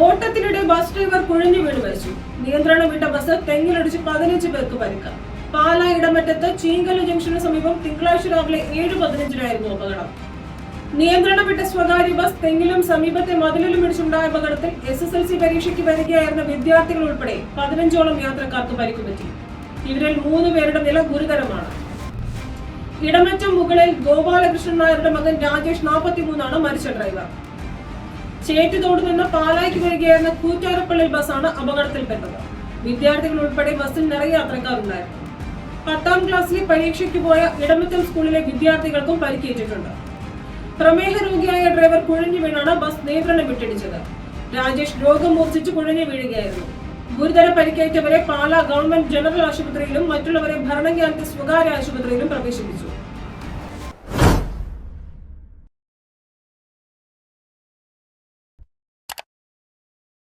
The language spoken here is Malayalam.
ഓട്ടത്തിനിടെ ബസ് ഡ്രൈവർ കുഴഞ്ഞു വീണ് മരിച്ചു. നിയന്ത്രണം വിട്ട ബസ് തെങ്ങിലടിച്ച് പതിനഞ്ച് പേർക്ക് പരിക്ക്. പാല ഇടമറ്റത്ത് ചീങ്കൽ ജംഗ്ഷന് സമീപം തിങ്കളാഴ്ച രാവിലെ ഏഴ് പതിനഞ്ചിനായിരുന്നു അപകടം. നിയന്ത്രണം വിട്ട സ്വകാര്യ ബസ് തെങ്ങിലും സമീപത്തെ മതിലിലും ഇടിച്ചുണ്ടായ അപകടത്തിൽ എസ് എസ് എൽ സി പരീക്ഷയ്ക്ക് വരികയായിരുന്ന വിദ്യാർത്ഥികൾ ഉൾപ്പെടെ പതിനഞ്ചോളം യാത്രക്കാർക്ക് പരിക്കുപറ്റി ഇവരിൽ മൂന്ന് പേരുടെ നില ഗുരുതരമാണ്. ഇടമറ്റം മുകളിൽ ഗോപാലകൃഷ്ണൻ നായരുടെ മകൻ രാജേഷ് നാൽപ്പത്തിമൂന്നാണ് മരിച്ച ഡ്രൈവർ. ചേറ്റുതോട് നിന്ന് പാലായ്ക്ക് വരികയായിരുന്ന കൂറ്റാരപ്പള്ളി ബസ്സാണ് അപകടത്തിൽപ്പെട്ടത്. വിദ്യാർത്ഥികൾ ഉൾപ്പെടെ ബസ്സിൽ നിറയെ യാത്രക്കാരുണ്ടായിരുന്നു. പത്താം ക്ലാസ്സിലെ പരീക്ഷയ്ക്ക് പോയ ഇടമറ്റം സ്കൂളിലെ വിദ്യാർത്ഥികൾക്കും പരിക്കേറ്റിട്ടുണ്ട്. പ്രമേഹ രോഗിയായ ഡ്രൈവർ കുഴഞ്ഞു വീണാണ് ബസ് നിയന്ത്രണം വിട്ടിടിച്ചത്. രാജേഷ് രോഗം മൂർച്ഛിച്ച് കുഴഞ്ഞു വീഴുകയായിരുന്നു. ഗുരുതര പരിക്കേറ്റവരെ പാലാ ഗവൺമെന്റ് ജനറൽ ആശുപത്രിയിലും മറ്റുള്ളവരെ ഭരണങ്ങാനത്തെ സ്വകാര്യ ആശുപത്രിയിലും പ്രവേശിപ്പിച്ചു.